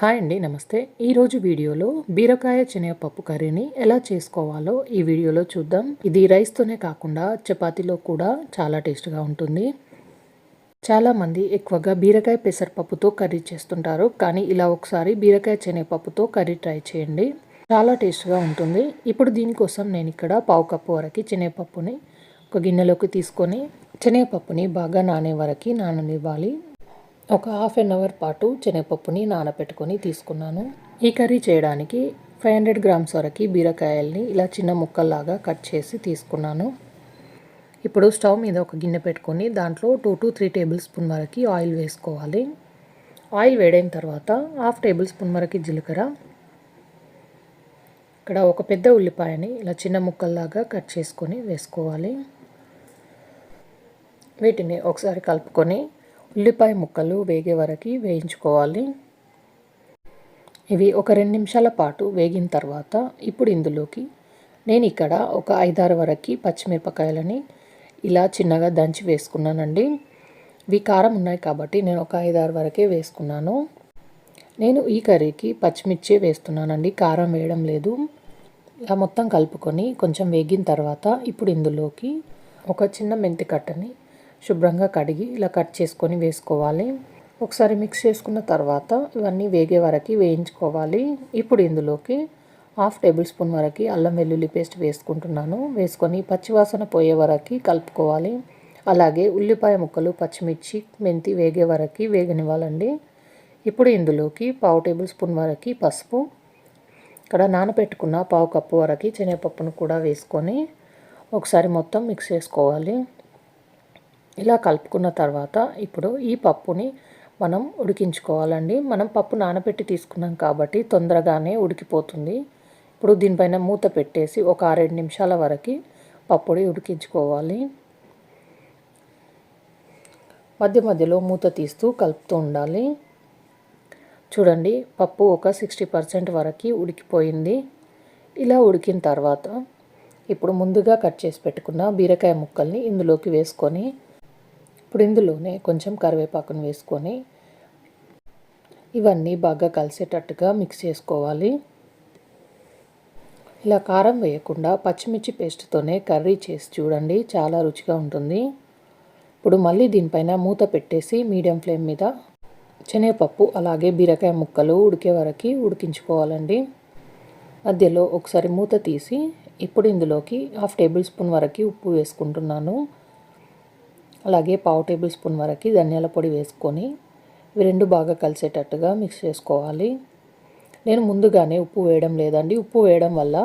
Hi అండి నమస్తే. ఈరోజు వీడియోలో బీరకాయ శనగపప్పు కర్రీని ఎలా చేసుకోవాలో ఈ వీడియోలో చూద్దాం. ఇది రైస్తోనే కాకుండా చపాతీలో కూడా చాలా టేస్ట్గా ఉంటుంది. చాలామంది ఎక్కువగా బీరకాయ పెసరపప్పుతో కర్రీ చేస్తుంటారు కానీ ఇలా ఒకసారి బీరకాయ శనగపప్పుతో కర్రీ ట్రై చేయండి. చాలా టేస్ట్గా ఉంటుంది. ఇప్పుడు దీనికోసం నేను ఇక్కడ పావు కప్పు వరకు శనగపప్పుని ఒక గిన్నెలోకి తీసుకొని శనగపప్పుని బాగా నానే వరకు నాననివ్వాలి. ఒక హాఫ్ అన్ అవర్ పాటు శనగపప్పుని నానబెట్టుకొని తీసుకున్నాను. ఈ కర్రీ చేయడానికి ఫైవ్ హండ్రెడ్ గ్రామ్స్ వరకు బీరకాయల్ని ఇలా చిన్న ముక్కల్లాగా కట్ చేసి తీసుకున్నాను. ఇప్పుడు స్టవ్ మీద ఒక గిన్నె పెట్టుకొని దాంట్లో two to three tablespoon వరకు ఆయిల్ వేసుకోవాలి. ఆయిల్ వేడైన తర్వాత హాఫ్ టేబుల్ స్పూన్ వరకు జీలకర్ర. ఇక్కడ ఒక పెద్ద ఉల్లిపాయని ఇలా చిన్న ముక్కల్లాగా కట్ చేసుకొని వేసుకోవాలి. వీటిని ఒకసారి కలుపుకొని ఉల్లిపాయ ముక్కలు వేగే వరకు వేయించుకోవాలి. ఇవి ఒక రెండు నిమిషాల పాటు వేగిన తర్వాత ఇప్పుడు ఇందులోకి నేను ఇక్కడ ఒక ఐదారు వరకు పచ్చిమిరపకాయలని ఇలా చిన్నగా దంచి వేసుకున్నానండి. ఇవి కారం ఉన్నాయి కాబట్టి నేను ఒక ఐదారు వరకే వేసుకున్నాను. నేను ఈ కర్రీకి పచ్చిమిర్చి వేస్తున్నానండి. కారం వేయడం లేదు. ఇలా మొత్తం కలుపుకొని కొంచెం వేగిన తర్వాత ఇప్పుడు ఇందులోకి ఒక చిన్న మెంతి కట్టని శుభ్రంగా కడిగి ఇలా కట్ చేసుకొని వేసుకోవాలి. ఒకసారి మిక్స్ చేసుకున్న తర్వాత ఇవన్నీ వేగే వరకు వేయించుకోవాలి. ఇప్పుడు ఇందులోకి హాఫ్ టేబుల్ స్పూన్ వరకు అల్లం వెల్లుల్లి పేస్ట్ వేసుకుంటున్నాను. వేసుకొని పచ్చివాసన పోయే వరకు కలుపుకోవాలి. అలాగే ఉల్లిపాయ ముక్కలు పచ్చిమిర్చి మెంతి వేగే వరకు వేగనివ్వాలండి. ఇప్పుడు ఇందులోకి పావు టేబుల్ స్పూన్ వరకు పసుపు ఇక్కడ నానబెట్టుకున్న పావు కప్పు వరకు శనగపప్పును కూడా వేసుకొని ఒకసారి మొత్తం మిక్స్ చేసుకోవాలి. ఇలా కలుపుకున్న తర్వాత ఇప్పుడు ఈ పప్పుని మనం ఉడికించుకోవాలండి. మనం పప్పు నానబెట్టి తీసుకున్నాం కాబట్టి తొందరగానే ఉడికిపోతుంది. ఇప్పుడు దీనిపైన మూత పెట్టేసి ఒక ఆరేడు నిమిషాల వరకు పప్పుడి ఉడికించుకోవాలి. మధ్య మధ్యలో మూత తీస్తూ కలుపుతూ ఉండాలి. చూడండి పప్పు ఒక సిక్స్టీ పర్సెంట్ వరకు ఉడికిపోయింది. ఇలా ఉడికిన తర్వాత ఇప్పుడు ముందుగా కట్ చేసి పెట్టుకున్న బీరకాయ ముక్కల్ని ఇందులోకి వేసుకొని ఇప్పుడు ఇందులోనే కొంచెం కరివేపాకును వేసుకొని ఇవన్నీ బాగా కలిసేటట్టుగా మిక్స్ చేసుకోవాలి. ఇలా కారం వేయకుండా పచ్చిమిర్చి పేస్ట్తోనే కర్రీ చేసి చూడండి చాలా రుచిగా ఉంటుంది. ఇప్పుడు మళ్ళీ దీనిపైన మూత పెట్టేసి మీడియం ఫ్లేమ్ మీద శనగపప్పు అలాగే బీరకాయ ముక్కలు ఉడికే వరకు ఉడికించుకోవాలండి. మధ్యలో ఒకసారి మూత తీసి ఇప్పుడు ఇందులోకి హాఫ్ టేబుల్ స్పూన్ వరకు ఉప్పు వేసుకుంటున్నాను. అలాగే పావు టేబుల్ స్పూన్ వరకు ధనియాల పొడి వేసుకొని ఇవి రెండు బాగా కలిసేటట్టుగా మిక్స్ చేసుకోవాలి. నేను ముందుగానే ఉప్పు వేయడం లేదండి. ఉప్పు వేయడం వల్ల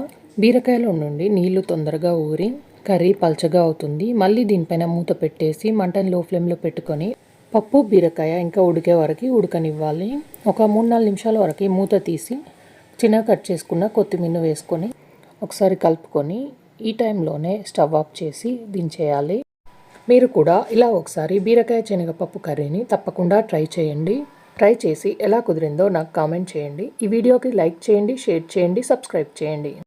బీరకాయలో నుండి నీళ్ళు తొందరగా ఊరి కర్రీ పల్చగా అవుతుంది. మళ్ళీ దీనిపైన మూత పెట్టేసి మంటని లో ఫ్లేమ్లో పెట్టుకొని పప్పు బీరకాయ ఇంకా ఉడికే వరకు ఉడకనివ్వాలి. ఒక మూడు నాలుగు నిమిషాల వరకు మూత తీసి చిన్నగా కట్ చేసుకున్న కొత్తిమీర వేసుకొని ఒకసారి కలుపుకొని ఈ టైంలోనే స్టవ్ ఆఫ్ చేసి దించేయాలి. మీరు కూడా ఇలా ఒకసారి బీరకాయ శనగపప్పు కర్రీని తప్పకుండా ట్రై చేయండి. ట్రై చేసి ఎలా కుదిరిందో నాకు కామెంట్ చేయండి. ఈ వీడియోకి లైక్ చేయండి షేర్ చేయండి సబ్స్క్రైబ్ చేయండి.